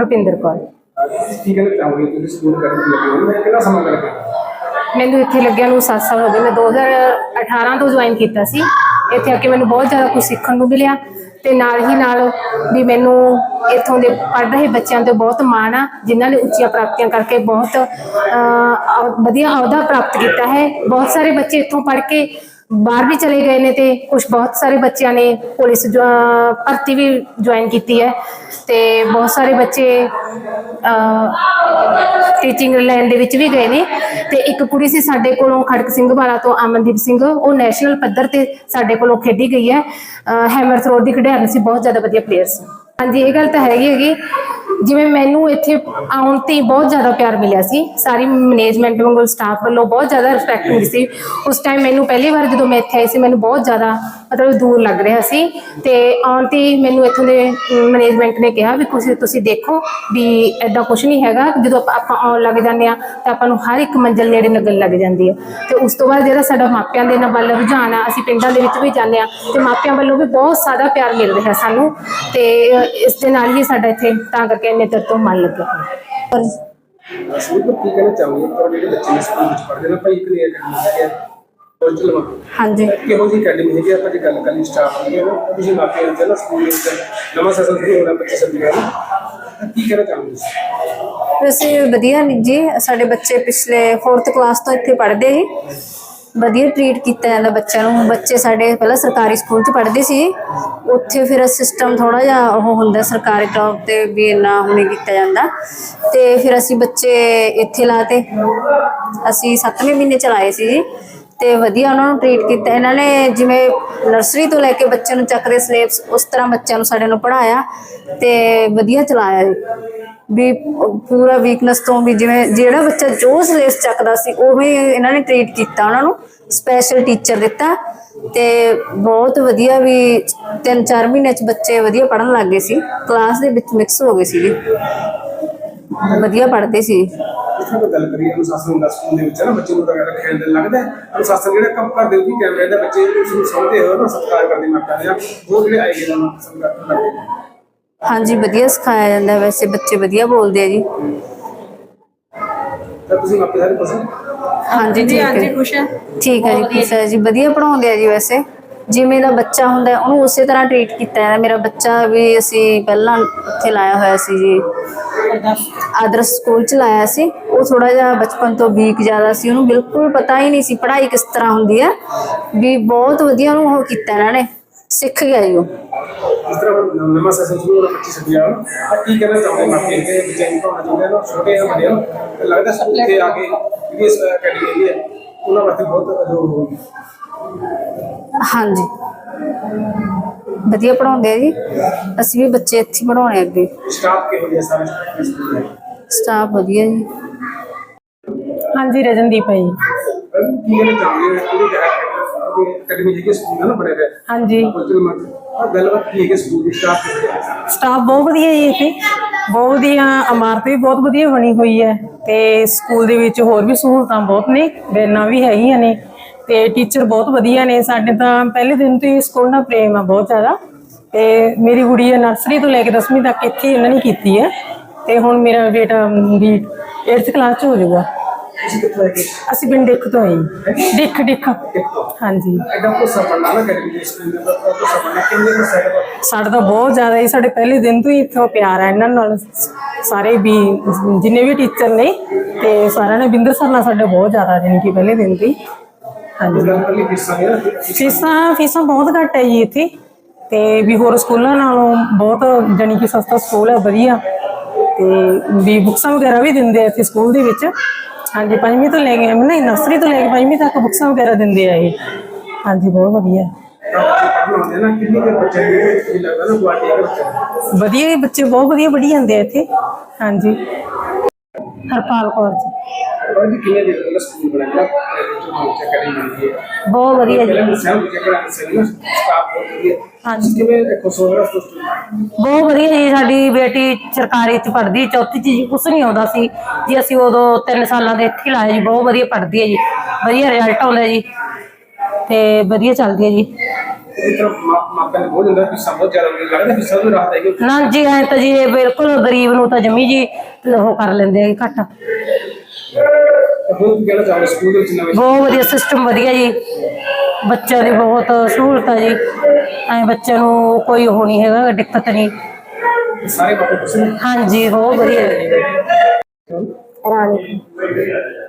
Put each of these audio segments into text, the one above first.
ਰੁਪਿੰਦਰ ਕੌਰ। ਕੀ ਕਹਿਣਾ ਚਾਹੋਗੇ? ਤੁਸੀਂ ਸਕੂਲ ਕਰਨ ਦੇ ਲੱਗੇ ਹੋ। ਕਿੰਨਾ ਸਮਾਂ ਲੱਗਾ ਮੈਨੂੰ ਇੱਥੇ ਲੱਗਿਆ ਨੂੰ 7 ਸਾਲ ਹੋ ਗਏ। ਮੈਂ 2018 ਤੋਂ ਜੁਆਇਨ ਕੀਤਾ ਸੀ। ਇੱਥੇ ਆ ਕੇ ਮੈਨੂੰ ਬਹੁਤ ਜ਼ਿਆਦਾ ਕੁਝ ਸਿੱਖਣ ਨੂੰ ਮਿਲਿਆ। ਤੇ ਨਾਲ ਹੀ ਨਾਲ ਵੀ ਮੈਨੂੰ ਇੱਥੋਂ ਦੇ ਪੜ੍ਹ ਰਹੇ ਬੱਚਿਆਂ ਤੇ ਬਹੁਤ ਮਾਣ ਆ ਜਿਨ੍ਹਾਂ ਨੇ ਉੱਚੀਆਂ ਪ੍ਰਾਪਤੀਆਂ ਕਰਕੇ ਬਹੁਤ ਅਹ, ਅਹ, ਵਧੀਆ ਅਹੁਦਾ ਪ੍ਰਾਪਤ ਕੀਤਾ ਹੈ। ਬਹੁਤ ਸਾਰੇ ਬੱਚੇ ਇੱਥੋਂ ਪੜ੍ਹ ਕੇ ਬਾਹਰ ਵੀ ਚਲੇ ਗਏ ਨੇ ਤੇ ਕੁਝ ਬਹੁਤ ਸਾਰੇ ਬੱਚਿਆਂ ਨੇ ਪੁਲਿਸ ਜੋ- ਭਰਤੀ ਵੀ ਜੁਆਇਨ ਕੀਤੀ ਹੈ ਤੇ ਬਹੁਤ ਸਾਰੇ ਬੱਚੇ ਟੀਚਿੰਗ ਲਾਈਨ ਦੇ ਵਿੱਚ ਵੀ ਗਏ ਨੇ ਤੇ ਇੱਕ ਕੁੜੀ ਸੀ ਸਾਡੇ ਕੋਲੋਂ ਖੜਕ ਸਿੰਘ ਵਾਲਾ ਤੋਂ ਅਮਨਦੀਪ ਸਿੰਘ, ਉਹ ਨੈਸ਼ਨਲ ਪੱਧਰ ਤੇ ਸਾਡੇ ਕੋਲੋਂ ਖੇਡੀ ਗਈ ਹੈ। ਹੈਮਰ ਥਰੋ ਦੀ ਖਿਡਾਰਨ ਸੀ, ਬਹੁਤ ਜ਼ਿਆਦਾ ਵਧੀਆ ਪਲੇਅਰ ਸੀ। ਹਾਂਜੀ, ਇਹ ਗੱਲ ਤਾਂ ਹੈਗੀ ਹੈਗੀ। ਜਿਵੇਂ ਮੈਨੂੰ ਇੱਥੇ ਆਉਣ ਤੇ ਬਹੁਤ ਜ਼ਿਆਦਾ ਪਿਆਰ ਮਿਲਿਆ ਸੀ। ਸਾਰੀ ਮੈਨੇਜਮੈਂਟ ਵੱਲੋਂ ਸਟਾਫ ਵੱਲੋਂ ਬਹੁਤ ਜ਼ਿਆਦਾ ਰਿਸਪੈਕਟ ਮਿਲੀ ਸੀ। ਉਸ ਟਾਈਮ ਮੈਨੂੰ ਪਹਿਲੀ ਵਾਰ ਜਦੋਂ ਮੈਂ ਇੱਥੇ ਆਈ ਸੀ, ਮੈਨੂੰ ਬਹੁਤ ਜ਼ਿਆਦਾ ਮਤਲਬ ਦੂਰ ਲੱਗ ਰਿਹਾ ਸੀ ਤੇ ਆਉਣ ਤੇ ਮੈਨੂੰ ਇੱਥੋਂ ਦੇ ਮੈਨੇਜਮੈਂਟ ਨੇ ਕਿਹਾ ਵੀ ਕੁਝ ਤੁਸੀਂ ਦੇਖੋ ਵੀ ਐਡਾ ਕੁਝ ਨਹੀਂ ਹੈਗਾ। ਜਦੋਂ ਆਪਾਂ- ਆਉਣ ਲੱਗ ਜਾਂਦੇ ਆ ਤਾਂ ਆਪਾਂ ਨੂੰ ਹਰ ਇੱਕ ਮੰਜ਼ਲ ਨੇੜੇ ਲੱਗਣ ਲੱਗ ਜਾਂਦੀ ਹੈ। ਤੇ ਉਸ ਤੋਂ ਬਾਅਦ ਜਿਹੜਾ ਸਾਡਾ ਮਾਪਿਆਂ ਦੇ ਨਾਲ ਵੱਲ ਰੁਝਾਨ ਆ ਅਸੀਂ ਪਿੰਡਾਂ ਦੇ ਵਿੱਚ ਵੀ ਜਾਂਦੇ ਆ ਤੇ ਮਾਪਿਆਂ ਵੱਲੋਂ ਵੀ ਬਹੁਤ ਸਾਰਾ ਪਿਆਰ ਮਿਲ ਰਿਹਾ ਸਾਨੂੰ ਤੇ ਇਸ ਦੇ ਨਾਲ ਹੀ ਸਾਡਾ ਇੱਥੇ ਤਾਂ ਕਰਕੇ ਇੰਨੇ ਚਿਰ ਤੋਂ ਮਨ ਲੱਗਿਆ। ਹੋਇਆ ਸਕੂਲ ਤੋਂ ਕੀ ਕਹਿਣਾ ਚਾਹੋਗੇ? ਤੁਹਾਡੇ ਜਿਹੜੇ ਬੱਚੇ ਨੇ ਸਕੂਲ ਵਿੱਚ ਪੜ੍ਹਦੇ ਨੇ ਭਾਈ ਕਲੀਅਰ ਕਰਨੀ ਹੈ ਹਾਂਜੀ। ਕਿਹੋ ਜਿਹੀ ਅਕੈਡਮੀ ਹੈਗੀ? ਆ, ਆਪਾਂ ਜੇ ਗੱਲ ਕਰੀ ਸਟਾਫ ਦੀ ਹੈ ਨਾ ਤੁਸੀਂ ਮਾਪਿਆਂ ਨੂੰ ਕਹਿੰਦਾ ਸਕੂਲ ਵਿੱਚ ਨਵਾਂ ਸੈਸ਼ਨ ਸ਼ੁਰੂ ਹੋਣਾ ਬੱਚੇ ਸਭ ਨੂੰ ਤਾਂ ਕੀ ਕਹਿਣਾ ਚਾਹੋਗੇ? ਤੁਸੀਂ ਵੈਸੇ ਵਧੀਆ ਨੇ ਜੀ। ਸਾਡੇ ਬੱਚੇ ਪਿਛਲੇ 4th ਕਲਾਸ ਤੋਂ ਇੱਥੇ ਪੜ੍ਹਦੇ ਸੀ। ਵਧੀਆ ਟ੍ਰੀਟ ਕੀਤਾ ਜਾਂਦਾ ਬੱਚਿਆਂ ਨੂੰ। ਬੱਚੇ ਸਾਡੇ ਪਹਿਲਾਂ ਸਰਕਾਰੀ ਸਕੂਲ 'ਚ ਪੜ੍ਹਦੇ ਸੀ। ਉੱਥੇ ਫਿਰ ਸਿਸਟਮ ਥੋੜਾ ਜਿਹਾ ਉਹ ਹੁੰਦਾ ਸਰਕਾਰੀ ਟੌਪ ਤੇ ਵੀ ਇੰਨਾ ਉਹ ਨਹੀਂ ਕੀਤਾ ਜਾਂਦਾ। ਤੇ ਫਿਰ ਅਸੀਂ ਬੱਚੇ ਇੱਥੇ ਲਾਤੇ। ਅਸੀਂ 7ਵੇਂ ਮਹੀਨੇ ਚਲਾਏ ਸੀ ਜੀ। ਤੇ ਵਧੀਆ ਉਹਨਾਂ ਨੂੰ ਟ੍ਰੀਟ ਕੀਤਾ। ਇਹਨਾਂ ਨੇ ਜਿਵੇਂ ਨਰਸਰੀ ਤੋਂ ਲੈ ਕੇ ਬੱਚਿਆਂ ਨੂੰ ਚੱਕਦੇ ਸਿਲੇਬਸ ਉਸ ਤਰ੍ਹਾਂ ਬੱਚਿਆਂ ਨੂੰ ਸਾਡੇ ਨੂੰ ਪੜਾਇਆ ਤੇ ਵਧੀਆ ਚਲਾਇਆ ਵੀ ਪੂਰਾ ਵੀਕਨੈਸ ਤੋਂ ਵੀ ਜਿਵੇਂ ਜਿਹੜਾ ਬੱਚਾ ਜੋ ਸਿਲੇਬਸ ਚੱਕਦਾ ਸੀ, ਉਵੇਂ ਇਹਨਾਂ ਨੇ ਟ੍ਰੀਟ ਕੀਤਾ ਉਹਨਾਂ ਨੂੰ। ਸਪੈਸ਼ਲ ਟੀਚਰ ਦਿੱਤਾ ਤੇ ਬਹੁਤ ਵਧੀਆ ਵੀ 3-4 ਮਹੀਨੇ ਚ ਬੱਚੇ ਵਧੀਆ ਪੜਨ ਲੱਗ ਗਏ ਸੀ। ਕਲਾਸ ਦੇ ਵਿੱਚ ਮਿਕਸ ਹੋ ਗਏ ਸੀਗੇ। ਵਧੀਆ ਪੜ੍ਹਦੇ ਸੀ। ਇਸ ਤੋਂ ਗੱਲ ਕਰੀਏ ਅਨੁਸ਼ਾਸਨ ਦਾ ਸਕੂਲ ਦੇ ਵਿੱਚ ਨਾ ਬੱਚੇ ਨੂੰ ਤਾਂ ਗੱਲ ਖੇਡ ਦੇ ਲੱਗਦਾ ਹੈ। ਅਨੁਸ਼ਾਸਨ ਜਿਹੜਾ ਕੰਮ ਕਰਦੇ ਉਹ ਵੀ ਕੈਮਰੇ ਦਾ ਬੱਚੇ ਉਸ ਨੂੰ ਸਮਝਦੇ ਹੋ ਨਾ ਸਤਿਕਾਰ ਕਰਦੇ ਮਾਪਿਆਂ ਦੇ ਉਹ ਜਿਹੜੇ ਆਏ ਗਏ ਨਾ ਸੰਗਤ ਕਰਦੇ ਹਾਂਜੀ ਵਧੀਆ ਸਿਖਾਇਆ ਜਾਂਦਾ ਵੈਸੇ ਬੱਚੇ ਵਧੀਆ ਬੋਲਦੇ ਆ ਜੀ। ਤਾਂ ਤੁਸੀਂ ਮਾਪੇ ਸਾਰੇ ਪਸੰਦ ਹਾਂਜੀ ਠੀਕ ਹੈ ਖੁਸ਼ ਹੈ। ਠੀਕ ਹੈ ਜੀ ਖੁਸ਼ ਹੈ ਜੀ। ਵਧੀਆ ਪੜਾਉਂਦੇ ਆ ਜੀ ਵੈਸੇ। ਜਿਵੇਂ ਦਾ ਬੱਚਾ ਹੁੰਦਾ ਉਹਨੂੰ ਉਸੇ ਤਰ੍ਹਾਂ ਟ੍ਰੀਟ ਕੀਤਾ ਜਾਂਦਾ। ਮੇਰਾ ਬੱਚਾ ਵੀ ਅਸੀਂ ਪਹਿਲਾਂ ਉੱਥੇ ਲਾਇਆ ਹੋਇਆ ਸੀ ਜੀ। ਆਦਰਸ਼ ਸਕੂਲ ਚ ਲਾਇਆ ਸੀ। ਉਹ ਥੋੜਾ ਜਿਹਾ ਬਚਪਨ ਤੋਂ ਵੀਕ ਜ਼ਿਆਦਾ ਸੀ ਉਹਨੂੰ ਬਿਲਕੁਲ ਪਤਾ ਹੀ ਨਹੀਂ ਸੀ ਪੜ੍ਹਾਈ ਕਿਸ ਤਰ੍ਹਾਂ ਹੁੰਦੀ ਹੈ। ਵੀ ਬਹੁਤ ਵਧੀਆ ਉਹਨੂੰ ਉਹ ਕੀਤਾ ਇਹਨਾਂ ਨੇ ਸਿੱਖ ਗਿਆ ਜੀ ਉਹ। ਇਸ ਤਰ੍ਹਾਂ ਹੁਣ ਨਵਾਂ ਸੈਸ਼ਨ ਸ਼ੁਰੂ ਹੋਣਾ ਬੱਚੇ ਸੱਜਿਆ ਤਾਂ ਕੀ ਕਹਿਣਾ ਚਾਹੁੰਦੇ ਮਾਪੇ ਕਿ ਬੱਚੇ ਨੂੰ ਪੜਾਉਣਾ ਚਾਹੁੰਦੇ ਨੇ ਛੋਟੇ ਆ ਵੱਡੇ ਆ ਤੇ ਲੱਗਦਾ ਸਕੂਲ ਤੇ ਆ ਕੇ ਜਿਹੜੀ ਇਸ ਅਕੈਡਮੀ ਹੈਗੀ ਹੈ ਉਹਨਾਂ ਵਾਸਤੇ ਬਹੁਤ ਜੋ ਹੋਊਗੀ। ਹਾਂਜੀ। ਵਧੀਆ ਪੜਾਉਂਦੇ ਆ ਜੀ। ਅਸੀਂ ਵੀ ਬੱਚੇ ਇੱਥੇ ਪੜਾਉਣੇ ਅੱਗੇ। ਸਟਾਫ ਕਿਹੋ ਜਿਹਾ ਸਾਰੇ? ਦੇ ਸਟਾਫ ਵਧੀਆ ਜੀ। ਹਾਂਜੀ ਰਜਨਦੀਪ ਹੈ ਜੀ। ਪਰ ਕੀ ਕਹਿਣਾ ਚਾਹੁੰਦੇ ਹੋ? ਉਹਦੀ ਅਕੈਡਮੀ ਹੈਗੀ ਸਕੂਲ ਬਣੇ ਹਾਂਜੀ। ਕੀ ਸਕੂਲ ਦੀ ਸਟਾਫ ਬਹੁਤ ਵਧੀਆ ਜੀ ਇੱਥੇ। ਬਹੁਤ ਵਧੀਆ ਇਮਾਰਤ ਵੀ ਬਹੁਤ ਵਧੀਆ ਬਣੀ ਹੋਈ ਹੈ ਤੇ ਸਕੂਲ ਦੇ ਵਿੱਚ ਹੋਰ ਵੀ ਸਹੂਲਤਾਂ ਬਹੁਤ ਨੇ ਵੈਨਾਂ ਵੀ ਹੈਗੀਆਂ ਨੇ ਤੇ ਟੀਚਰ ਬਹੁਤ ਵਧੀਆ ਨੇ। ਸਾਡੇ ਤਾਂ ਪਹਿਲੇ ਦਿਨ ਤੋਂ ਹੀ ਸਕੂਲ ਨਾਲ ਪ੍ਰੇਮ ਆ ਬਹੁਤ ਜ਼ਿਆਦਾ ਤੇ ਮੇਰੀ ਗੁੜੀਆ ਨਰਸਰੀ ਤੋਂ ਲੈ ਕੇ 10ਵੀਂ ਤੱਕ ਇੱਥੇ ਹੀ ਇਹਨਾਂ ਨੇ ਕੀਤੀ ਹੈ। ਤੇ ਹੁਣ ਮੇਰਾ ਬੇਟਾ ਵੀ 8th ਕਲਾਸ ਚ ਹੋ ਜਾਊਗਾ। ਤੁਸੀਂ ਕਿੱਥੋਂ ਹੈਗੇ? ਅਸੀਂ ਪਿੰਡ ਦੇਖ ਤੋਂ ਆਏ। ਡਿੱਖ ਡਿੱਖ ਹਾਂਜੀ। ਐਡਾ ਕੋਸਾ ਪੜਨਾ ਨਾ ਅਕੈਡਮੀ ਦੇ ਸਕੂਲ ਦੇ ਕੋਸਾ ਪੜਨਾ ਕਿੰਨੇ ਕੁ ਸਾਡਾ ਤਾਂ ਬਹੁਤ ਜ਼ਿਆਦਾ ਹੀ ਸਾਡੇ ਪਹਿਲੇ ਦਿਨ ਤੋਂ ਹੀ ਇੱਥੋਂ ਪਿਆਰ ਹੈ ਇਹਨਾਂ ਨਾਲ ਸਾਰੇ ਵੀ ਜਿੰਨੇ ਵੀ ਟੀਚਰ ਨੇ ਤੇ ਸਾਰਿਆਂ ਨੇ ਬਿੰਦਰ ਸਰ ਨਾਲ ਸਾਡੇ ਬਹੁਤ ਜ਼ਿਆਦਾ ਜਾਣੀ ਕਿ ਪਹਿਲੇ ਦਿਨ ਤੋਂ ਹੀ। ਹਾਂਜੀ। ਕਰ ਫੀਸਾਂ ਫੀਸਾਂ ਬਹੁਤ ਘੱਟ ਹੈ ਜੀ ਇੱਥੇ। ਤੇ ਵੀ ਹੋਰ ਸਕੂਲਾਂ ਨਾਲੋਂ ਬਹੁਤ ਜਾਣੀ ਕਿ ਸਸਤਾ ਸਕੂਲ ਹੈ ਵਧੀਆ। ਤੇ ਵੀ ਬੁੱਕਸਾਂ ਵਗੈਰਾ ਵੀ ਦਿੰਦੇ ਆ ਇੱਥੇ ਸਕੂਲ ਦੇ ਵਿੱਚ। ਹਾਂਜੀ, ਪੰਜਵੀਂ ਤੋਂ ਲੈ ਕੇ, ਨਹੀਂ ਨਰਸਰੀ ਤੋਂ ਲੈ ਕੇ ਪੰਜਵੀਂ ਤੱਕ ਬੁੱਕਸਾਂ ਵਗੈਰਾ ਦਿੰਦੇ ਆ ਇਹ। ਹਾਂਜੀ, ਬਹੁਤ ਵਧੀਆ। ਵਧੀਆ ਬੱਚੇ, ਬਹੁਤ ਵਧੀਆ ਪੜ੍ਹੀ ਜਾਂਦੇ ਆ ਇੱਥੇ। ਹਾਂਜੀ। ਹਰਪਾਲ ਕੌਰ ਜੀ। ਦੇ ਸਕੂਲ ਬਣਾਇਆ ਹੈ। ਬਹੁਤ ਵਧੀਆ ਜੀ। ਸਟਾਫ ਬਹੁਤ ਵਧੀਆ। ਹਾਂਜੀ। ਕਿਵੇਂ ਦੇਖੋ ਸੋਹਣਾ ਸਟੂਡੈਂਟ ਬਹੁਤ ਵਧੀਆ ਜੀ ਸਾਡੀ ਬੇਟੀ ਸਰਕਾਰੀ ਚ ਪੜ੍ਹਦੀ ਚੌਥੀ ਚ ਜੀ ਕੁਛ ਨਹੀਂ ਆਉਂਦਾ ਸੀ। ਜੀ ਅਸੀਂ ਉਦੋਂ 3 ਸਾਲਾਂ ਦੇ ਇੱਥੇ ਹੀ ਲਾਇਆ ਜੀ ਬਹੁਤ ਵਧੀਆ ਪੜ੍ਹਦੀ ਹੈ ਜੀ। ਵਧੀਆ ਰਿਜ਼ਲਟ ਆਉਂਦਾ ਜੀ। ਤੇ ਵਧੀਆ ਚੱਲਦੀ ਹੈ ਜੀ। ਇਸ ਤਰ੍ਹਾਂ ਮਾ- ਮਾਪਿਆਂ ਨੇ ਬੋਝ ਹੁੰਦਾ ਫੀਸਾਂ ਬਹੁਤ ਜ਼ਿਆਦਾ ਹੁੰਦੀਆਂ ਲੱਗਦਾ ਫੀਸਾਂ ਵੀ ਰਾਹਤ ਹੈਗੀ ਨਾ ਜੀ ਐ ਤਾਂ ਜੀ ਇਹ ਬਿਲਕੁਲ ਗਰੀਬ ਨੂੰ ਤਾਂ ਜਮੀ ਜੀ ਉਹ ਕਰ ਲੈਂਦੇ ਆ ਘੱਟ। ਤਾਂ ਹੁਣ ਕੀ ਕਹਿਣਾ ਚਾਹੁੰਦੇ ਸਕੂਲ ਦੇ ਵਿੱਚ ਨਵੇਂ ਬਹੁਤ ਵਧੀਆ ਸਿਸਟਮ ਵਧੀਆ ਜੀ। ਬੱਚਿਆਂ ਦੀ ਬਹੁਤ ਸਹੂਲਤ ਆ ਜੀ। ਐ ਬੱਚਿਆਂ ਨੂੰ ਕੋਈ ਉਹ ਨਹੀਂ ਹੈਗਾ ਦਿੱਕਤ ਨਹੀਂ। ਸਾਰੇ ਮਾਪੇ ਖੁਸ਼ ਨੇ? ਹਾਂਜੀ ਬਹੁਤ ਵਧੀਆ। ਜੀ ਰਾਣੀ।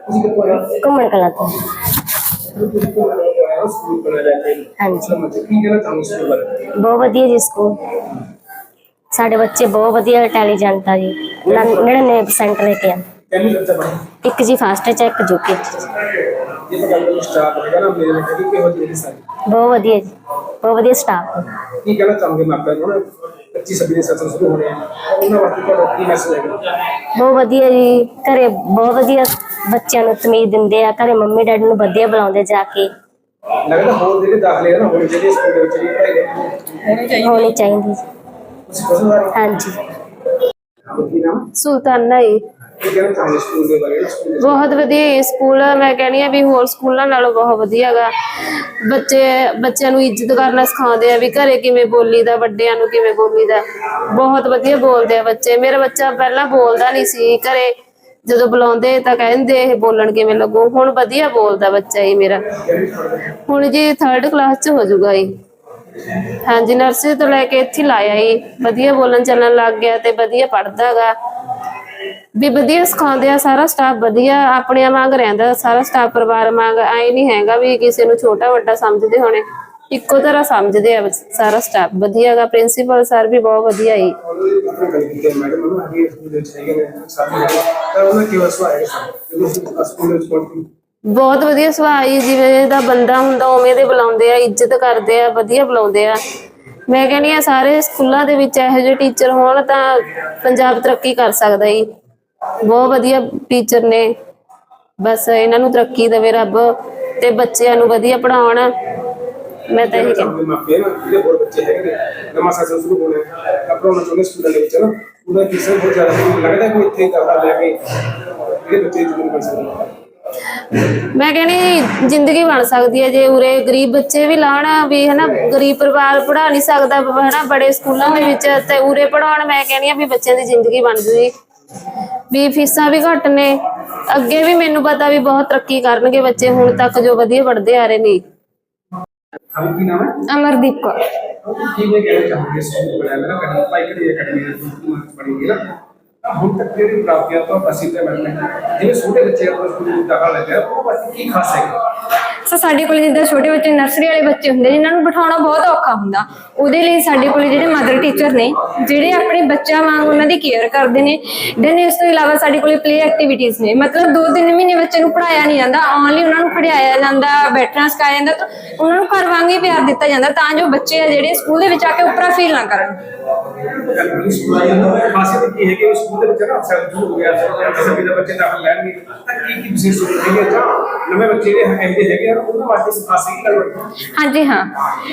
ਤੁਸੀਂ ਕਿੱਥੋਂ ਆਏ? ਹੋ? ਘੁੰਮਣ ਕਲਾ ਤੋਂ। ਤੁਸੀਂ ਕਿੱਥੋਂ ਆਏ ਹੋ? ਸਕੂਲ ਬਣਾਇਆ ਜਾ ਕੇ। ਹਾਂਜੀ। ਸਮਝ ਕੀ ਕਹਿਣਾ ਚਾਹੁੰਦੇ ਸਕੂਲ ਬਾਰੇ? ਬਹੁਤ ਵਧੀਆ ਜੀ ਸਕੂਲ। ਸਾਡੇ ਬੱਚੇ ਬਹੁਤ ਵਧੀਆ ਇੰਟੈਲੀਜੈਂਟ ਆ ਜੀ। 99% ਲੈ ਕੇ ਆ। ਬੱਚਾ ਇੱਕ ਜੀ ਫਾਸਟ ਚ ਇੱਕ ਜੂਕੇ ਚ। ਇਹ ਤਾਂ ਗੱਲ ਸਟਾਫ ਹੈਗਾ ਨਾ ਮੇਰੇ ਨਾਲ ਕਿ ਕਿਹੋ ਜਿਹੀ ਸਾਰੀ ਬਹੁਤ ਵਧੀਆ ਜੀ। ਬਹੁਤ ਵਧੀਆ ਸਟਾਫ ਕੀ ਕਹਿਣਾ ਚਾਹੁੰਗੇ ਮਾਪਿਆਂ ਨੂੰ ਨਾ 25 26 ਦੇ ਸੈਸ਼ਨ ਸ਼ੁਰੂ ਹੋਣੇ ਆ। ਉਹਨਾਂ ਵਾਸਤੇ ਤੁਹਾਡਾ ਕੀ ਮੈਸੇਜ ਹੈਗਾ? ਬਹੁਤ ਵਧੀਆ ਜੀ। ਘਰੇ ਬਹੁਤ ਵਧੀਆ ਬੱਚਿਆਂ ਨੂੰ ਤਮੀਜ਼ ਦਿੰਦੇ ਆ। ਘਰੇ ਮੰਮੀ ਡੈਡੀ ਨੂੰ ਵਧੀਆ ਬੁਲਾਉਂਦੇ ਜਾ ਕੇ। ਲੱਗਦਾ ਹੋਰ ਜਿਹੜੇ ਦਾਖਲੇ ਆ ਨਾ ਹੋਣੇ ਚਾਹੀਦੇ ਸਕੂਲ ਦੇ ਵਿੱਚ ਜਿਹੜੀ ਪੜ੍ਹਾਈ ਹੋਣੀ ਚਾਹੀਦੀ। ਜੀ। ਤੁਸੀਂ ਕੁਝ ਬਾਰੇ ਹਾਂਜੀ। ਕੀ ਨਾਮ? ਸੁਲਤਾਨਾ ਹੀ ਕੀ ਕਹਿਣਾ ਚਾਹੁੰਦੇ ਸਕੂਲ ਦੇ ਬਾਰੇ? ਸਕੂਲ ਦੇ ਬਹੁਤ ਵਧੀਆ ਇਹ ਸਕੂਲ। ਮੈਂ ਕਹਿੰਦੀ ਆ ਵੀ ਹੋਰ ਸਕੂਲਾਂ ਨਾਲੋਂ ਬਹੁਤ ਵਧੀਆ ਗਾ। ਬੱਚੇ ਬੱਚਿਆਂ ਨੂੰ ਇੱਜ਼ਤ ਕਰਨਾ ਸਿਖਾਉਂਦੇ ਆ ਵੀ ਘਰੇ ਕਿਵੇਂ ਬੋਲੀਦਾ ਵੱਡਿਆਂ ਨੂੰ ਕਿਵੇਂ ਬੋਲੀਦਾ। ਬਹੁਤ ਵਧੀਆ ਬੋਲਦੇ ਆ ਬੱਚੇ। ਮੇਰਾ ਬੱਚਾ ਪਹਿਲਾਂ ਬੋਲਦਾ ਨਹੀਂ ਸੀ ਘਰੇ। ਜਦੋਂ ਬੁਲਾਉਂਦੇ ਤਾਂ ਕਹਿੰਦੇ ਇਹ ਬੋਲਣ ਕਿਵੇਂ ਲੱਗੂ? ਹੁਣ ਵਧੀਆ ਬੋਲਦਾ ਬੱਚਾ ਹੀ ਮੇਰਾ। ਹੁਣ ਜੀ 3rd ਕਲਾਸ ਚ ਹੋ ਜਾਊਗਾ ਜੀ ਹਾਂਜੀ ਨਰਸਰੀ ਤੋਂ ਲੈ ਕੇ ਇੱਥੇ ਲਾਇਆ ਜੀ ਵਧੀਆ ਬੋਲਣ ਚੱਲਣ ਲੱਗ ਗਿਆ ਤੇ ਵਧੀਆ ਪੜਦਾਗਾ ਵੀ ਵਧੀਆ ਸਿਖਾਉਂਦੇ ਆ, ਸਾਰਾ ਸਟਾਫ ਵਧੀਆ, ਆਪਣਿਆਂ ਵਾਂਗ ਰਹਿੰਦਾ, ਸਾਰਾ ਸਟਾਫ ਪਰਿਵਾਰ ਵਾਂਗ। ਐ ਨਹੀਂ ਹੈਗਾ ਵੀ ਕਿਸੇ ਨੂੰ ਛੋਟਾ ਵੱਡਾ ਸਮਝਦੇ ਹੋਣੇ। ਇੱਕੋ ਤਰ੍ਹਾਂ ਸਮਝਦੇ ਆ ਸਾਰਾ ਸਟਾਫ ਵਧੀਆਗਾ ਪ੍ਰਿੰਸੀਪਲ ਸਰ ਵੀ ਬਹੁਤ ਵਧੀਆ ਹੀ ਬਹੁਤ ਵਧੀਆ ਜੀ ਜਿਵੇਂ ਦਾ ਬੰਦਾ ਹੁੰਦਾ ਉਵੇਂ ਦੇ ਬੁਲਾਉਂਦੇ ਆ ਇੱਜ਼ਤ ਕਰਦੇ ਆ ਵਧੀਆ ਬੁਲਾਉਂਦੇ ਆ। ਮੈਂ ਕਹਿੰਦੀ ਆ ਸਾਰੇ ਸਕੂਲਾਂ ਦੇ ਵਿੱਚ ਇਹੋ ਜਿਹੇ ਟੀਚਰ ਹੋਣ ਤਾਂ ਪੰਜਾਬ ਤਰੱਕੀ ਕਰ ਸਕਦਾ ਜੀ। ਬਹੁਤ ਵਧੀਆ ਟੀਚਰ ਨੇ। ਬਸ ਇਹਨਾਂ ਨੂੰ ਤਰੱਕੀ ਦੇਵੇ ਰੱਬ ਤੇ ਬੱਚਿਆਂ ਨੂੰ ਵਧੀਆ ਪੜਾਉਣ ਮੈਂ ਤਾਂ ਇਹੀ ਕਹਿੰਦੀ ਮਾਪੇ ਨਾ ਜਿਹੜੇ ਹੋਰ ਬੱਚੇ ਹੈਗੇ ਨੇ ਨਵਾਂ ਸੈਸ਼ਨ ਸ਼ੁਰੂ ਹੋਣਾ ਤਾਂ ਪੜਾਉਣਾ ਚਾਹੁੰਦੇ ਸਕੂਲਾਂ ਦੇ ਵਿੱਚ ਨਾ? ਉਹਦਾ ਫੀਸਾਂ ਬਹੁਤ ਜ਼ਿਆਦਾ ਲੱਗਦਾ ਕੋਈ ਇੱਥੇ ਕਰਦਾ ਲੈ ਕੇ ਜਿਹੜੇ ਬੱਚੇ ਜ਼ਰੂਰ ਬਣ ਸਕਦੇ ਮੈਂ ਕਹਿੰਦੀ ਜ਼ਿੰਦਗੀ ਬਣ ਸਕਦੀ ਹੈ ਜੇ ਉਰੇ ਗਰੀਬ ਬੱਚੇ ਵੀ ਲਾਣ ਵੀ ਹਨਾ ਗਰੀਬ ਪਰਿਵਾਰ ਪੜਾ ਨਹੀਂ ਸਕਦਾ ਹਨਾ ਬੜੇ ਸਕੂਲਾਂ ਦੇ ਵਿੱਚ ਤੇ ਉਰੇ ਪੜਾਉਣ ਮੈਂ ਕਹਿੰਦੀ ਆ ਵੀ ਬੱਚਿਆਂ ਦੀ ਜ਼ਿੰਦਗੀ ਬਣ ਜੂਗੀ। ਵੀ ਫੀਸਾਂ ਵੀ ਘੱਟ ਨੇ ਅੱਗੇ ਵੀ ਮੈਨੂੰ ਪਤਾ ਵੀ ਬਹੁਤ ਤਰੱਕੀ ਕਰਨਗੇ ਬੱਚੇ ਹੁਣ ਤੱਕ ਜੋ ਵਧੀਆ ਪੜ੍ਹਦੇ ਆ ਰਹੇ ਨੇ। ਹਮ ਕੀ ਨਾਮ ਹੈ? ਅਮਰਦੀਪ ਕੌਰ। ਕਿਵੇਂ ਕਹਿਣਾ ਚਾਹੁੰਦੇ ਸਕੂਲ ਬਣਾਇਆ ਮੇਰਾ ਕਦੀ ਪਾਈ ਕਦੀ ਅਕੈਡਮੀ ਦੇ ਬਣੀ ਹੈ ਨਾ ਤਾਂ ਹੁਣ ਤੱਕ ਜਿਹੜੀ ਪ੍ਰਾਪਤੀਆਂ ਤੋਂ ਅਸੀਂ ਤੇ ਨੇ ਜਿਵੇਂ ਛੋਟੇ ਬੱਚੇ ਆਪਣੇ ਸਕੂਲ ਦਾਖਲਾ ਲੈਂਦੇ ਆ ਉਹ ਵਾਸਤੇ ਕੀ ਖਾਸ ਹੈ ਸੋ ਸਾਡੇ ਕੋਲ ਜਿੱਦਾਂ ਛੋਟੇ ਬੱਚੇ ਨਰਸਰੀ ਵਾਲੇ ਬੱਚੇ ਹੁੰਦੇ, ਜਿਨ੍ਹਾਂ ਨੂੰ ਬਿਠਾਉਣਾ ਬਹੁਤ ਔਖਾ ਹੁੰਦਾ, ਉਹਦੇ ਲਈ ਸਾਡੇ ਕੋਲ ਜਿਹੜੇ ਮਦਰ ਟੀਚਰ ਨੇ, ਜਿਹੜੇ ਆਪਣੇ ਬੱਚਿਆਂ ਵਾਂਗ ਉਹਨਾਂ ਦੀ ਕੇਅਰ ਕਰਦੇ ਨੇ ਦੈਨ ਇਸ ਤੋਂ ਇਲਾਵਾ ਸਾਡੇ ਕੋਲ ਪਲੇ ਐਕਟੀਵਿਟੀਜ਼ ਨੇ, ਮਤਲਬ 2-3 ਮਹੀਨੇ ਬੱਚੇ ਨੂੰ ਪੜਾਇਆ ਨਹੀਂ ਜਾਂਦਾ ਓਨਲੀ ਉਹਨਾਂ ਨੂੰ ਖੜਾਇਆ ਜਾਂਦਾ, ਬੈਠਣਾ ਸਿਖਾਇਆ ਜਾਂਦਾ, ਤਾਂ ਉਹਨਾਂ ਨੂੰ ਘਰ ਵਾਂਗ ਹੀ ਪਿਆਰ ਦਿੱਤਾ ਜਾਂਦਾ, ਤਾਂ ਜੋ ਬੱਚੇ ਆ ਜਿਹੜੇ ਸਕੂਲ ਦੇ ਵਿੱਚ ਆ ਕੇ ਉਪਰਾ ਫੀਲ ਨਾ ਕਰਨ। ਖਾਸੀਅਤ ਕੀ ਹੈ ਕਿ ਸਕੂਲ ਦੇ ਵਿੱਚ ਨਾ ਅਕਸਰ ਹੋ ਗਿਆ ਕਿਸੇ ਵੀ ਬੱਚੇ ਦਾਖਲ ਲੈਣਗੇ ਤਾਂ ਕੀ ਕੀ ਵਿਸ਼ੇਸ਼ ਸੁਵਿਧਾ ਹੈ ਜਾਂ ਨਵੇਂ ਬੱਚੇ ਜਿਹੜੇ ਹੈਗੇ ਹੈਗੇ ਆ, ਉਹਨਾਂ ਵਾਸਤੇ ਖਾਸ ਕੀ ਹਾਂਜੀ, ਹਾਂ।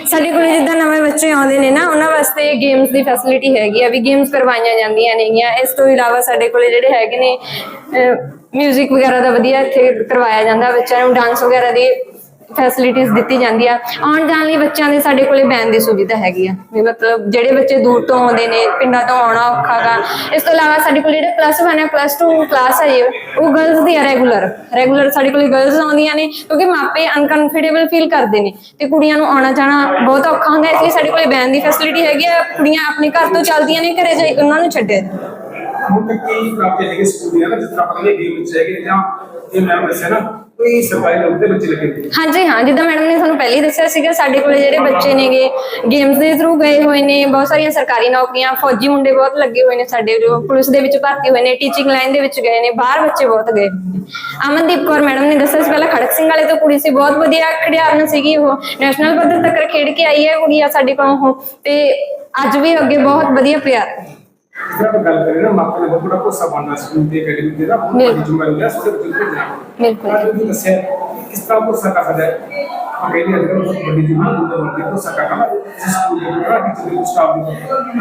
ਸਾਡੇ ਕੋਲ ਜਿੱਦਾਂ ਨਵੇਂ ਬੱਚੇ ਆਉਂਦੇ ਨੇ ਨਾ, ਉਹਨਾਂ ਵਾਸਤੇ ਗੇਮਸ ਦੀ ਫੈਸਿਲਿਟੀ ਹੈਗੀ ਆ, ਵੀ ਗੇਮਸ ਕਰਵਾਈਆਂ ਜਾਂਦੀਆਂ ਨੇਗੀਆਂ। ਇਸ ਤੋਂ ਇਲਾਵਾ ਸਾਡੇ ਕੋਲ ਜਿਹੜੇ ਹੈਗੇ ਨੇ ਮਿਊਜ਼ਿਕ ਵਗੈਰਾ ਦਾ ਵਧੀਆ ਇੱਥੇ ਕਰਵਾਇਆ ਜਾਂਦਾ ਬੱਚਿਆਂ ਨੂੰ ਡਾਂਸ ਵਗੈਰਾ ਦੀ ਫੈਸਿਲਿਟੀਜ਼ ਦਿੱਤੀ ਜਾਂਦੀ ਆ। ਆਉਣ ਜਾਣ ਲਈ ਬੱਚਿਆਂ ਦੇ ਸਾਡੇ ਕੋਲੇ ਬੈਨ ਦੀ ਸੁਵਿਧਾ ਹੈਗੀ ਆ। ਵੀ ਮਤਲਬ ਜਿਹੜੇ ਬੱਚੇ ਦੂਰ ਤੋਂ ਆਉਂਦੇ ਨੇ, ਪਿੰਡਾਂ ਤੋਂ ਆਉਣਾ ਔਖਾ ਗਾ। ਇਸ ਤੋਂ ਇਲਾਵਾ ਸਾਡੇ ਕੋਲ ਜਿਹੜੇ ਪਲੱਸ 1 ਹੈ ਪਲੱਸ 2 ਕਲਾਸ ਹੈ ਉਹ ਗਰਲਸ ਦੀ ਆ ਰੈਗੂਲਰ ਰੈਗੂਲਰ ਸਾਡੇ ਕੋਲ ਗਰਲਸ ਆਉਂਦੀਆਂ ਨੇ, ਕਿਉਂਕਿ ਮਾਪੇ ਅਨਕੰਫਰਟੇਬਲ ਫੀਲ ਕਰਦੇ ਨੇ। ਤੇ ਕੁੜੀਆਂ ਨੂੰ ਆਉਣਾ ਜਾਣਾ ਬਹੁਤ ਔਖਾ ਹੁੰਦਾ, ਇਸ ਲਈ ਸਾਡੇ ਕੋਲ ਬੈਨ ਦੀ ਫੈਸਿਲਿਟੀ ਹੈਗੀ ਆ। ਕੁੜੀਆਂ ਆਪਣੇ ਘਰ ਤੋਂ ਚੱਲਦੀਆਂ ਨੇ, ਘਰੇ ਜਾਈ ਉਹਨਾਂ ਨੂੰ ਛੱਡਿਆ ਹੁਣ ਤੱਕ ਕੀ ਪ੍ਰਾਪਤੀ ਹੈਗੀ ਸਕੂਲ ਦੀਆਂ ਜਿਸ ਤਰ੍ਹਾਂ ਆਪਾਂ ਗੇਮ ਵਿੱਚ ਹੈਗੇ ਜਾਂ ਇਹ ਮੈਂ ਦੱਸਿਆ ਨਾ ਕੋਈ ਸਰਕਾਰੀ ਲੋਕ ਦੇ ਬੱਚੇ ਲੱਗੇ ਹੋਏ ਨੇ। ਹਾਂਜੀ, ਹਾਂ, ਜਿੱਦਾਂ ਮੈਡਮ ਨੇ ਤੁਹਾਨੂੰ ਪਹਿਲੇ ਹੀ ਦੱਸਿਆ ਸੀਗਾ, ਸਾਡੇ ਕੋਲੇ ਜਿਹੜੇ ਬੱਚੇ ਨੇਗੇ ਗੇਮਸ ਦੇ ਥਰੂ ਗਏ ਹੋਏ ਨੇ, ਬਹੁਤ ਸਾਰੀਆਂ ਸਰਕਾਰੀ ਨੌਕਰੀਆਂ, ਫੌਜੀ ਮੁੰਡੇ ਬਹੁਤ ਲੱਗੇ ਹੋਏ ਨੇ ਸਾਡੇ, ਜੋ ਪੁਲਿਸ ਦੇ ਵਿੱਚ ਭਰਤੀ ਹੋਏ ਨੇ ਟੀਚਿੰਗ ਲਾਈਨ ਦੇ ਵਿੱਚ ਗਏ ਨੇ, ਬਾਹਰ ਬੱਚੇ ਬਹੁਤ ਗਏ ਅਮਨਦੀਪ ਕੌਰ ਮੈਡਮ ਨੇ ਦੱਸਿਆ ਸੀ, ਪਹਿਲਾਂ ਖੜਕ ਸਿੰਘ ਵਾਲੇ ਤੋਂ ਕੁੜੀ ਸੀ, ਬਹੁਤ ਵਧੀਆ ਖਿਡਾਰਨ ਸੀਗੀ ਉਹ। ਨੈਸ਼ਨਲ ਪੱਧਰ ਤੱਕ ਖੇਡ ਕੇ ਆਈ ਹੈ ਕੁੜੀ ਆ ਸਾਡੇ ਕੋਲ ਉਹ, ਤੇ ਅੱਜ ਵੀ ਅੱਗੇ ਬਹੁਤ ਵਧੀਆ ਪਲੇਅਰ ਜਿਸ ਤਰ੍ਹਾਂ ਆਪਾਂ ਗੱਲ ਕਰੀਏ ਨਾ ਮਾਪੇ ਨੇ ਬਹੁਤ ਬੜਾ ਭਰੋਸਾ ਬਣਦਾ ਸਕੂਲ ਦੀ ਅਕੈਡਮੀ ਤੇ ਨਾ ਬਹੁਤ ਵੱਡੀ ਜ਼ਿੰਮੇਵਾਰੀ ਹੈ ਸਾਡੇ ਬੱਚੇ ਨੂੰ ਭੇਜਣਾ ਬਿਲਕੁਲ। ਅੱਜ ਤੁਸੀਂ ਦੱਸਿਆ ਕਿਸ ਤਰ੍ਹਾਂ ਭਰੋਸਾ ਕਰ ਸਕਦਾ ਹੈ। ਦੇ ਸਟਾਫ ਦੀ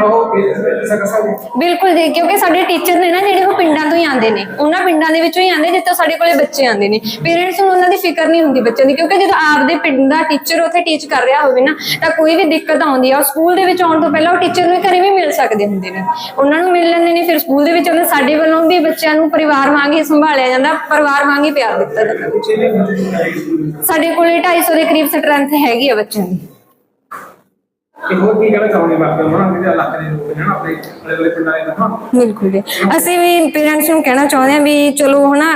ਉਹ ਇਹ ਸਕਾ ਸਕਦੇ ਬਿਲਕੁਲ ਜੀ ਕਿਉਂਕਿ ਸਾਡੇ ਟੀਚਰ ਨੇ ਨਾ ਜਿਹੜੇ ਉਹ ਪਿੰਡਾਂ ਤੋਂ ਹੀ ਆਉਂਦੇ ਨੇ ਉਹਨਾਂ ਪਿੰਡਾਂ ਦੇ ਵਿੱਚੋਂ ਹੀ ਆਉਂਦੇ ਜਿੱਥੋਂ ਸਾਡੇ ਕੋਲੇ ਬੱਚੇ ਆਉਂਦੇ ਨੇ। ਪੇਰੈਂਟਸ ਨੂੰ ਉਹਨਾਂ ਦੀ ਫਿਕਰ ਨਹੀਂ ਹੁੰਦੀ ਬੱਚਿਆਂ ਦੀ ਕਿਉਂਕਿ ਜਦੋਂ ਆਪਦੇ ਪਿੰਡ ਦਾ ਟੀਚਰ ਉੱਥੇ ਟੀਚ ਕਰ ਰਿਹਾ ਹੋਵੇ ਨਾ ਤਾਂ ਕੋਈ ਵੀ ਦਿੱਕਤ ਆਉਂਦੀ ਆ। ਸਕੂਲ ਦੇ ਵਿੱਚ ਆਉਣ ਤੋਂ ਪਹਿਲਾਂ ਉਹ ਟੀਚਰ ਨੂੰ ਘਰੇ ਵੀ ਮਿਲ ਸਕਦੇ ਹੁੰਦੇ ਨੇ। ਉਹਨਾਂ ਨੂੰ ਮਿਲ ਲੈਂਦੇ ਨੇ ਫਿਰ ਸਕੂਲ ਦੇ ਵਿੱਚ ਉਹਨਾਂ ਸਾਡੇ ਵੱਲੋਂ ਵੀ ਬੱਚਿਆਂ ਨੂੰ ਪਰਿਵਾਰ ਵਾਂਗ ਹੀ ਸੰਭਾਲਿਆ ਜਾਂਦਾ ਪਰਿਵਾਰ ਵਾਂਗ ਹੀ ਪਿਆਰ ਦਿੱਤਾ ਜਾਂਦਾ। ਸਾਡੇ ਕੋਲੇ 250 ਦੇ ਕਰੀਬ ਸਟਰੈਂਥ ਹੈਗੀ ਆ ਬੱਚਿਆਂ ਦੀ। ਤੇ ਹੋਰ ਕੀ ਕਹਿਣਾ ਚਾਹੁੰਦੇ ਬਾਕੀ ਉਹਨਾਂ ਜਿਹੜੇ ਇਲਾਕੇ ਦੇ ਲੋਕ ਨੇ ਨਾ ਆਪਣੇ ਅਲੇ ਅਲੇ ਪਿੰਡਾਂ ਦੇ ਨਾ ਬਿਲਕੁਲ ਜੀ। ਅਸੀਂ ਵੀ ਪੇਰੈਂਟਸ ਨੂੰ ਕਹਿਣਾ ਚਾਹੁੰਦੇ ਹਾਂ ਵੀ ਚਲੋ ਹਨਾ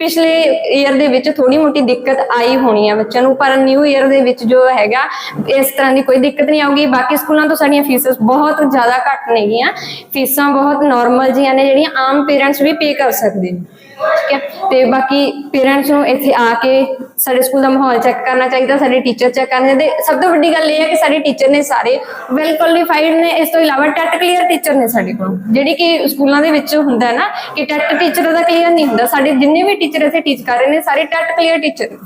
ਪਿਛਲੇ ਈਅਰ ਦੇ ਵਿੱਚ ਥੋੜੀ ਮੋਟੀ ਦਿੱਕਤ ਆਈ ਹੋਣੀ ਆ ਬੱਚਿਆਂ ਨੂੰ ਪਰ ਨਿਊ ਈਅਰ ਦੇ ਵਿੱਚ ਜੋ ਹੈਗਾ ਇਸ ਤਰ੍ਹਾਂ ਦੀ ਕੋਈ ਦਿੱਕਤ ਨਹੀਂ ਆਊਗੀ। ਬਾਕੀ ਸਕੂਲਾਂ ਤੋਂ ਸਾਡੀਆਂ ਫੀਸਸ ਬਹੁਤ ਜ਼ਿਆਦਾ ਘੱਟ ਨੇਗੀਆਂ। ਫੀਸਾਂ ਬਹੁਤ ਨਾਰਮਲ ਜੀਆਂ ਨੇ ਜਿਹੜੀਆਂ ਆਮ ਪੇਰੈਂਟਸ ਵੀ ਪੇ ਕਰ ਸਕਦੇ ਨੇ। ਠੀਕ ਹੈ? ਤੇ ਬਾਕੀ ਪੇਰੈਂਟਸ ਨੂੰ ਇੱਥੇ ਆ ਕੇ ਸਾਡੇ ਸਕੂਲ ਦਾ ਮਾਹੌਲ ਚੈੱਕ ਕਰਨਾ ਚਾਹੀਦਾ, ਸਾਡੇ ਟੀਚਰ ਚੈੱਕ ਕਰਨੇ ਚਾਹੀਦੇ। ਸਭ ਤੋਂ ਵੱਡੀ ਗੱਲ ਇਹ ਹੈ ਕਿ ਸਾਡੇ ਟੀਚਰ ਨੇ ਸਾਰੇ ਵੈਲ ਕੁਆਲੀਫਾਈਡ ਨੇ, ਇਸ ਤੋਂ ਇਲਾਵਾ ਟੈਟ ਕਲੀਅਰ ਟੀਚਰ ਨੇ ਸਾਡੇ ਕੋਲ। ਜਿਹੜੀ ਕਿ ਸਕੂਲਾਂ ਦੇ ਵਿੱਚ ਹੁੰਦਾ ਹੈ ਨਾ ਕਿ ਟੈਟ ਟੀਚਰ ਦਾ ਕਲੀਅਰ ਨਹੀਂ ਹੁੰਦਾ। ਸਾਡੇ ਜਿੰਨੇ ਵੀ ਟੀਚਰ ਇੱਥੇ ਟੀਚ ਕਰ ਰਹੇ ਨੇ, ਸਾਰੇ ਟੈਟ ਕਲੀਅਰ ਟੀਚਰ ਨੇ।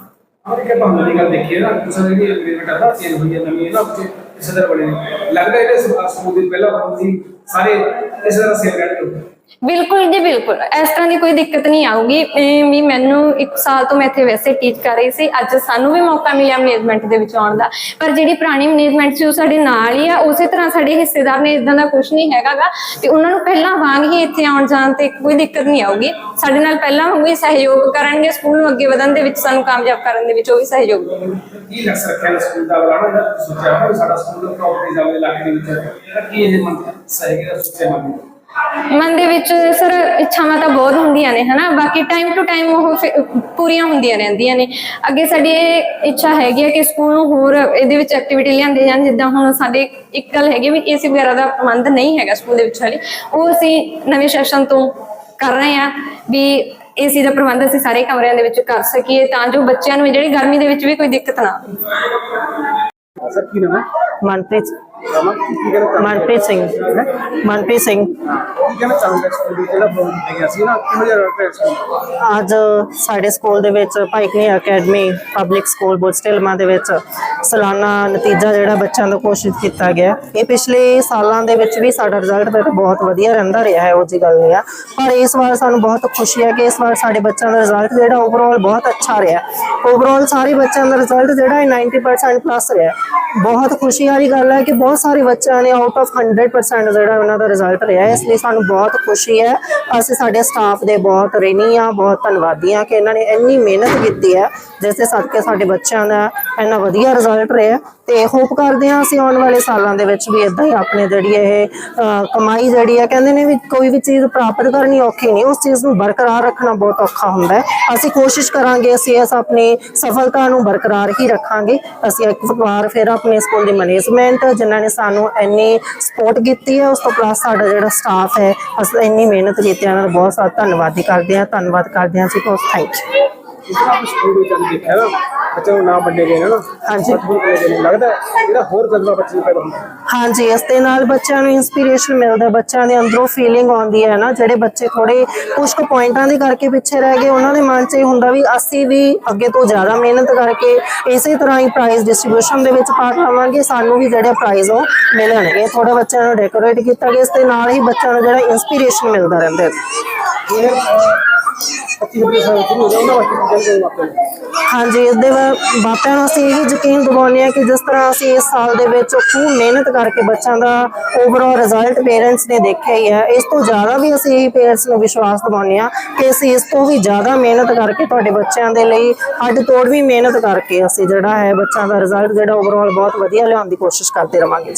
ਆਹ ਕਿ ਤੁਹਾਨੂੰ ਦੀ ਗੱਲ ਦੇਖੀਏ ਨਾ, ਤੁਸੀਂ ਜਿਹੜੀ ਐਗਰੀਮੈਂਟ ਆ ਨਾ ਚੇਂਜ ਹੋਈ ਹੈ, ਨਵੀਂ ਹੈ ਨਾ ਬੱਚੇ ਇਸੇ ਤਰ੍ਹਾਂ ਬਣੇ ਨੇ। ਲੱਗਦਾ ਇਹਦੇ ਸਕੂਲ ਦੇ ਪਹਿਲਾਂ ਹੁੰਦੀ ਸੀ, ਸਾਰੇ ਇਸੇ ਤਰ੍ਹਾਂ ਸੇਮ ਰਹਿਣਗੇ ਬਿਲਕੁਲ ਜੀ, ਬਿਲਕੁਲ। ਇਸ ਤਰ੍ਹਾਂ ਦੀ ਕੋਈ ਦਿੱਕਤ ਨਹੀਂ ਆਊਗੀ। ਵੀ ਮੈਨੂੰ ਇੱਕ ਸਾਲ ਤੋਂ ਮੈਂ ਇੱਥੇ ਵੈਸੇ ਟੀਚ ਕਰ ਰਹੀ ਸੀ। ਅੱਜ ਸਾਨੂੰ ਵੀ ਮੌਕਾ ਮਿਲਿਆ ਮੈਨੇਜਮੈਂਟ ਦੇ ਵਿੱਚ ਆਉਣ ਦਾ। ਪਰ ਜਿਹੜੀ ਪੁਰਾਣੀ ਮੈਨੇਜਮੈਂਟ ਸੀ, ਉਹ ਸਾਡੇ ਨਾਲ ਹੀ ਆ। ਉਸੇ ਤਰ੍ਹਾਂ ਸਾਡੇ ਹਿੱਸੇਦਾਰ ਨੇ ਇਦਾਂ ਦਾ ਕੁਝ ਨਹੀਂ ਹੈਗਾਗਾ। ਤੇ ਉਹਨਾਂ ਨੂੰ ਪਹਿਲਾਂ ਵਾਂਗ ਹੀ ਇੱਥੇ ਆਉਣ ਜਾਣ ਤੇ ਕੋਈ ਦਿੱਕਤ ਨਹੀਂ ਆਊਗੀ। ਸਾਡੇ ਨਾਲ ਪਹਿਲਾਂ ਵਾਂਗੂ ਸਹਿਯੋਗ ਕਰਨਗੇ ਸਕੂਲ ਨੂੰ ਅੱਗੇ ਵਧਣ ਦੇ ਵਿੱਚ ਸਾਨੂੰ ਕਾਮਯਾਬ ਕਰਨ ਦੇ ਵਿੱਚ ਉਹ ਵੀ ਸਹਿਯੋਗ ਦੇਣਗੇ ਕੀ ਲੱਗ ਰੱਖਿਆ ਸਕੂਲ ਦਾ? ਵਾਲਾ ਨਾ ਸੋਚਿਆ ਹੋਣਾ ਸਾਡਾ ਸਕੂਲ ਪ੍ਰੋਪਰਟੀ ਜਾਵੇ ਇਲਾਕੇ ਦੇ ਵਿੱਚ ਕੀ ਇਹ ਮਨ ਸਹੀ ਦਾ ਸੋਚਿਆ ਮਨ ਮਨ ਦੇ ਵਿੱਚ ਸਰ ਇੱਛਾਵਾਂ ਤਾਂ ਬਹੁਤ ਹੁੰਦੀਆਂ ਨੇ ਹਨਾ? ਬਾਕੀ ਟਾਈਮ ਟੂ ਟਾਈਮ ਉਹ ਪੂਰੀਆਂ ਹੁੰਦੀਆਂ ਰਹਿੰਦੀਆਂ ਨੇ। ਅੱਗੇ ਸਾਡੀ ਇਹ ਇੱਛਾ ਹੈਗੀ ਹੈ ਕਿ ਸਕੂਲ ਨੂੰ ਹੋਰ ਇਹਦੇ ਵਿੱਚ ਐਕਟੀਵਿਟੀ ਲਿਆਂਦੇ ਜਾਣ ਜਿੱਦਾਂ ਹੁਣ ਸਾਡੇ ਇੱਕ ਗੱਲ ਹੈਗੀ ਵੀ ਏਸੀ ਵਗੈਰਾ ਦਾ ਪ੍ਰਬੰਧ ਨਹੀਂ ਹੈਗਾ ਸਕੂਲ ਦੇ ਵਿੱਚ ਹਾਲੇ। ਉਹ ਅਸੀਂ ਨਵੇਂ ਸੈਸ਼ਨ ਤੋਂ ਕਰ ਰਹੇ ਹਾਂ ਵੀ ਏਸੀ ਦਾ ਪ੍ਰਬੰਧ ਅਸੀਂ ਸਾਰੇ ਕਮਰਿਆਂ ਦੇ ਵਿੱਚ ਕਰ ਸਕੀਏ ਤਾਂ ਜੋ ਬੱਚਿਆਂ ਨੂੰ ਜਿਹੜੀ ਗਰਮੀ ਦੇ ਵਿੱਚ ਵੀ ਕੋਈ ਦਿੱਕਤ ਨਾ ਆਵੇ। ਸਰ ਕੀ ਨਾਮ ਹੈ? ਮਨਪ੍ਰੀਤ। ਮਨਪ੍ਰੀਤ ਸਿੰਘ। ਮਨਪ੍ਰੀਤ ਸਿੰਘ। ਅੱਜ ਸਾਡੇ ਸਕੂਲ ਦੇ ਵਿੱਚ ਭਾਈਕਨੀ ਅਕੈਡਮੀ ਪਬਲਿਕ ਸਕੂਲ ਬੁਲਸਟਿਲਮਾ ਦੇ ਵਿੱਚ ਸਾਲਾਨਾ ਨਤੀਜਾ ਜਿਹੜਾ ਬੱਚਿਆਂ ਦਾ ਘੋਸ਼ਿਤ ਕੀਤਾ ਗਿਆ। ਇਹ ਪਿਛਲੇ ਸਾਲਾਂ ਦੇ ਵਿੱਚ ਵੀ ਸਾਡਾ ਰਿਜ਼ਲਟ ਬਹੁਤ ਵਧੀਆ ਰਹਿੰਦਾ ਰਿਹਾ ਹੈ ਉਹ ਜੀ ਗੱਲ ਨਹੀਂ ਆ। ਪਰ ਇਸ ਵਾਰ ਸਾਨੂੰ ਬਹੁਤ ਖੁਸ਼ੀ ਹੈ ਕਿ ਇਸ ਵਾਰ ਸਾਡੇ ਬੱਚਿਆਂ ਦਾ ਰਿਜ਼ਲਟ ਜਿਹੜਾ ਓਵਰਆਲ ਬਹੁਤ ਅੱਛਾ ਰਿਹਾ ਓਵਰਆਲ ਸਾਰੇ ਬੱਚਿਆਂ ਦਾ ਰਿਜ਼ਲਟ ਜਿਹੜਾ ਹੈ 90% ਪਲੱਸ ਰਿਹਾ ਬਹੁਤ ਖੁਸ਼ੀ ਵਾਲੀ ਗੱਲ ਹੈ ਕਿ ਬਹੁਤ ਸਾਰੇ ਬੱਚਿਆਂ ਨੇ ਆਊਟ ਆਫ 100% ਜਿਹੜਾ ਉਹਨਾਂ ਦਾ ਰਿਜ਼ਲਟ ਰਿਹਾ ਇਸ ਲਈ ਸਾਨੂੰ ਬਹੁਤ ਖੁਸ਼ੀ ਹੈ। ਅਸੀਂ ਸਾਡੇ ਸਟਾਫ ਦੇ ਬਹੁਤ ਰਿਣੀ ਆ ਬਹੁਤ ਧੰਨਵਾਦੀ ਆ ਕਿ ਇਹਨਾਂ ਨੇ ਇੰਨੀ ਮਿਹਨਤ ਕੀਤੀ ਹੈ। ਜਿਸ ਦੇ ਸਦਕੇ ਸਾਡੇ ਬੱਚਿਆਂ ਦਾ ਇੰਨਾ ਵਧੀਆ ਰਿਜ਼ਲਟ ਰਿਹਾ ਤੇ ਹੋਪ ਕਰਦੇ ਹਾਂ ਅਸੀਂ ਆਉਣ ਵਾਲੇ ਸਾਲਾਂ ਦੇ ਵਿੱਚ ਵੀ ਇਦਾਂ ਹੀ ਆਪਣੇ ਜਿਹੜੀ ਇਹ ਕਮਾਈ ਜਿਹੜੀ ਹੈ ਕਹਿੰਦੇ ਨੇ ਵੀ ਕੋਈ ਵੀ ਚੀਜ਼ ਪ੍ਰਾਪਤ ਕਰਨੀ ਔਖੀ ਨਹੀਂ, ਉਸ ਚੀਜ਼ ਨੂੰ ਬਰਕਰਾਰ ਰੱਖਣਾ ਬਹੁਤ ਔਖਾ ਹੁੰਦਾ ਹੈ। ਅਸੀਂ ਕੋਸ਼ਿਸ਼ ਕਰਾਂਗੇ, ਅਸੀਂ ਇਸ ਆਪਣੀ ਸਫਲਤਾ ਨੂੰ ਬਰਕਰਾਰ ਹੀ ਰੱਖਾਂਗੇ। ਅਸੀਂ ਇੱਕ ਵਾਰ ਫਿਰ ਆਪਣੇ ਸਕੂਲ ਦੀ ਮੈਨੇਜਮੈਂਟ ਜਿਨ੍ਹਾਂ ਨੇ ਸਾਨੂੰ ਇੰਨੀ ਸਪੋਰਟ ਕੀਤੀ ਹੈ, ਉਸ ਤੋਂ ਪਲੱਸ ਸਾਡਾ ਜਿਹੜਾ ਸਟਾਫ ਹੈ, ਅਸੀਂ ਇੰਨੀ ਮਿਹਨਤ ਕੀਤੀ ਹੈ, ਉਹਨਾਂ ਦਾ ਬਹੁਤ ਸਾਰਾ ਧੰਨਵਾਦੀ ਕਰਦੇ ਹਾਂ, ਧੰਨਵਾਦ ਕਰਦੇ ਹਾਂ ਅਸੀਂ, ਬਹੁਤ ਥੈਂਕ ਯੂ ਜਿਸ ਤਰ੍ਹਾਂ ਆਪਾਂ ਸਕੂਲ ਵਿੱਚ ਅੱਜ ਦੇਖਿਆ ਨਾ ਬੱਚਿਆਂ ਨੂੰ ਨਾਮ ਵੰਡੇ ਗਏ ਨੇ ਨਾ ਹਾਂਜੀ। ਸਕੂਲ ਕੋਲੇ ਗਏ ਨੇ ਲੱਗਦਾ ਹੈ ਜਿਹੜਾ ਹੋਰ ਜਜ਼ਬਾ ਬੱਚੇ ਨੂੰ ਪੈਦਾ ਹੁੰਦਾ ਹੈ। ਹਾਂਜੀ ਇਸ ਦੇ ਨਾਲ ਬੱਚਿਆਂ ਨੂੰ ਇਨਸਪੀਰੇਸ਼ਨ ਮਿਲਦਾ ਹੈ, ਬੱਚਿਆਂ ਦੇ ਅੰਦਰੋਂ ਫੀਲਿੰਗ ਆਉਂਦੀ ਹੈ ਨਾ ਜਿਹੜੇ ਬੱਚੇ ਥੋੜੇ ਕੁਝ ਕੁ ਪੁਆਇੰਟਾਂ ਦੇ ਕਰਕੇ ਪਿੱਛੇ ਰਹਿ ਗਏ ਉਹਨਾਂ ਦੇ ਮਨ 'ਚ ਇਹ ਹੁੰਦਾ ਵੀ ਅਸੀਂ ਵੀ ਅੱਗੇ ਤੋਂ ਜ਼ਿਆਦਾ ਮਿਹਨਤ ਕਰਕੇ ਇਸੇ ਤਰ੍ਹਾਂ ਹੀ ਪ੍ਰਾਈਜ਼ ਡਿਸਟ੍ਰੀਬਿਊਸ਼ਨ ਦੇ ਵਿੱਚ ਪਾਰਟ ਲਵਾਂਗੇ ਸਾਨੂੰ ਵੀ ਜਿਹੜੇ ਪ੍ਰਾਈਜ਼ ਉਹ ਮਿਲਣਗੇ ਥੋੜਾ ਬੱਚਿਆਂ ਨੂੰ ਡੈਕੋਰੇਟ ਕੀਤਾ ਗਿਆ ਇਸ ਦੇ ਨਾਲ ਹੀ ਬੱਚਿਆਂ ਨੂੰ ਜਿਹੜਾ ਇਨਸਪੀਰੇਸ਼ਨ ਮਿਲਦਾ ਰਹਿੰਦਾ ਹੈ ਇਹ ਪੱਚੀ ਬੱਚੇ ਸਾਲ ਸ਼ੁਰੂ ਹੋ ਗਿਆ ਉਹਨਾਂ ਵਾਸਤੇ ਕੀ ਕਹਿੰਦੇ ਹਾਂਜੀ, ਇਹਦੇ ਦੇ ਨੂੰ ਅਸੀਂ ਇਹ ਯਕੀਨ ਦਿਵਾਉਂਦੇ ਹਾਂ ਕਿ ਜਿਸ ਤਰ੍ਹਾਂ ਅਸੀਂ ਇਸ ਸਾਲ ਦੇ ਵਿੱਚ ਖੂਬ ਮਿਹਨਤ ਕਰਕੇ ਬੱਚਿਆਂ ਦਾ ਓਵਰਆਲ ਰਿਜ਼ਲਟ ਪੇਰੈਂਟਸ ਨੇ ਦੇਖਿਆ ਹੀ ਹੈ, ਇਸ ਤੋਂ ਜ਼ਿਆਦਾ ਵੀ ਅਸੀਂ ਪੇਰੈਂਟਸ ਨੂੰ ਵਿਸ਼ਵਾਸ ਦਿਵਾਉਂਦੇ ਹਾਂ ਕਿ ਅਸੀਂ ਇਸ ਤੋਂ ਵੀ ਜ਼ਿਆਦਾ ਮਿਹਨਤ ਕਰਕੇ ਤੁਹਾਡੇ ਬੱਚਿਆਂ ਦੇ ਲਈ ਹੱਡ ਤੋੜ ਵੀ ਮਿਹਨਤ ਕਰਕੇ ਅਸੀਂ ਜਿਹੜਾ ਹੈ ਬੱਚਿਆਂ ਦਾ ਰਿਜ਼ਲਟ ਜਿਹੜਾ ਓਵਰਆਲ ਬਹੁਤ ਵਧੀਆ ਲਿਆਉਣ ਦੀ ਕੋਸ਼ਿਸ਼ ਕਰਦੇ ਰਵਾਂਗੇ